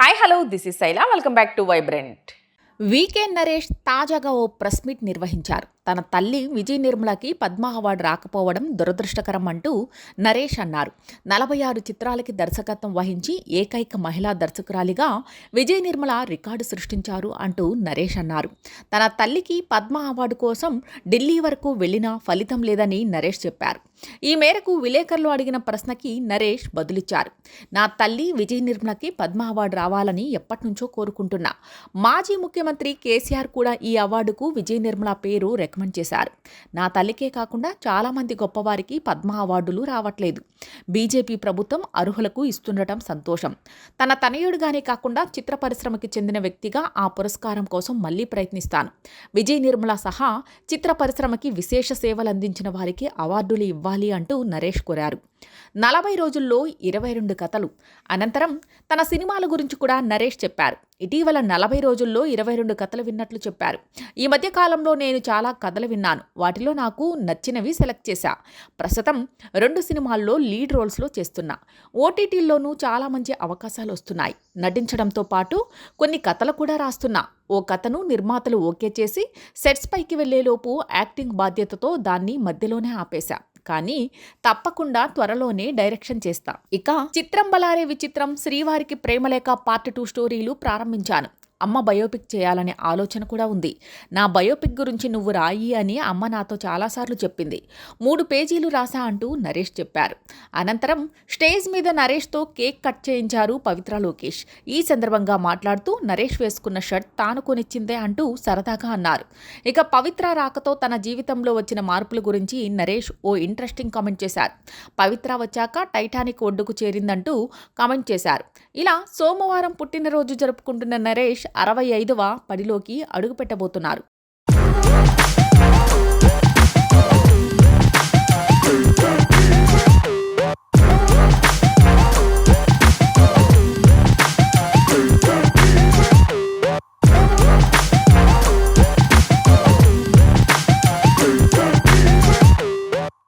Hi, hello, this is Saila. Welcome back to Vibrant. వీకే నరేష్ తాజాగా ఓ press meet నిర్వహించారు. తన తల్లి విజయ్ నిర్మలకి పద్మ అవార్డు రాకపోవడం దురదృష్టకరం అంటూ నరేష్ అన్నారు. నలభై ఆరు చిత్రాలకి దర్శకత్వం వహించి ఏకైక మహిళా దర్శకురాలిగా విజయ్ నిర్మల రికార్డు సృష్టించారు అంటూ నరేష్ అన్నారు. తన తల్లికి పద్మ అవార్డు కోసం ఢిల్లీ వరకు వెళ్ళినా ఫలితం లేదని నరేష్ చెప్పారు. ఈ మేరకు విలేకరులు అడిగిన ప్రశ్నకి నరేష్ బదులిచ్చారు. నా తల్లి విజయ్ నిర్మలకి పద్మ అవార్డు రావాలని ఎప్పటినుంచో కోరుకుంటున్నా. మాజీ ముఖ్యమంత్రి కేసీఆర్ కూడా ఈ అవార్డుకు విజయ్ నిర్మల పేరు రికమెండ్ చేశారు. నా తల్లికే కాకుండా చాలామంది గొప్పవారికి పద్మ అవార్డులు రావట్లేదు. బీజేపీ ప్రభుత్వం అర్హులకు ఇస్తుండటం సంతోషం. తన తనయుడుగానే కాకుండా చిత్ర పరిశ్రమకి చెందిన వ్యక్తిగా ఆ పురస్కారం కోసం మళ్ళీ ప్రయత్నిస్తాను. విజయ్ నిర్మల సహా చిత్ర పరిశ్రమకి విశేష సేవలు అందించిన వారికి అవార్డులు ఇవ్వాలి అంటూ నరేష్ కోరారు. నలభై రోజుల్లో ఇరవై రెండు కథలు. అనంతరం తన సినిమాల గురించి కూడా నరేష్ చెప్పారు. ఇటీవల నలభై రోజుల్లో ఇరవై రెండు కథలు విన్నట్లు చెప్పారు. ఈ మధ్య కాలంలో నేను చాలా కథలు విన్నాను. వాటిలో నాకు నచ్చినవి సెలెక్ట్ చేశా. ప్రస్తుతం రెండు సినిమాల్లో లీడ్ రోల్స్లో చేస్తున్నా. ఓటీటీల్లోనూ చాలా మంచి అవకాశాలు వస్తున్నాయి. నటించడంతో పాటు కొన్ని కథలు కూడా రాస్తున్నా. ఓ కథను నిర్మాతలు ఓకే చేసి సెట్స్ పైకి వెళ్ళేలోపు యాక్టింగ్ బాధ్యతతో దాన్ని మధ్యలోనే ఆపేశా. కానీ తప్పకుండా త్వరలోనే డైరెక్షన్ చేస్తా. ఇక చిత్రం బలారే విచిత్రం శ్రీవారికి ప్రేమలేఖ పార్ట్ టూ స్టోరీలు ప్రారంభించాను. అమ్మ బయోపిక్ చేయాలనే ఆలోచన కూడా ఉంది. నా బయోపిక్ గురించి నువ్వు రాయి అని అమ్మ నాతో చాలాసార్లు చెప్పింది. మూడు పేజీలు రాసా అంటూ నరేష్ చెప్పారు. అనంతరం స్టేజ్ మీద నరేష్తో కేక్ కట్ చేయించారు పవిత్ర లోకేష్. ఈ సందర్భంగా మాట్లాడుతూ నరేష్ వేసుకున్న షర్ట్ తాను కొనిచ్చిందే అంటూ సరదాగా అన్నారు. ఇక పవిత్ర రాకతో తన జీవితంలో వచ్చిన మార్పుల గురించి నరేష్ ఓ ఇంట్రెస్టింగ్ కామెంట్ చేశారు. పవిత్ర వచ్చాక టైటానిక్ ఒడ్డుకు చేరిందంటూ కామెంట్ చేశారు. ఇలా సోమవారం పుట్టినరోజు జరుపుకుంటున్న నరేష్ అరవై ఐదవ పడిలోకి అడుగుపెట్టబోతున్నారు.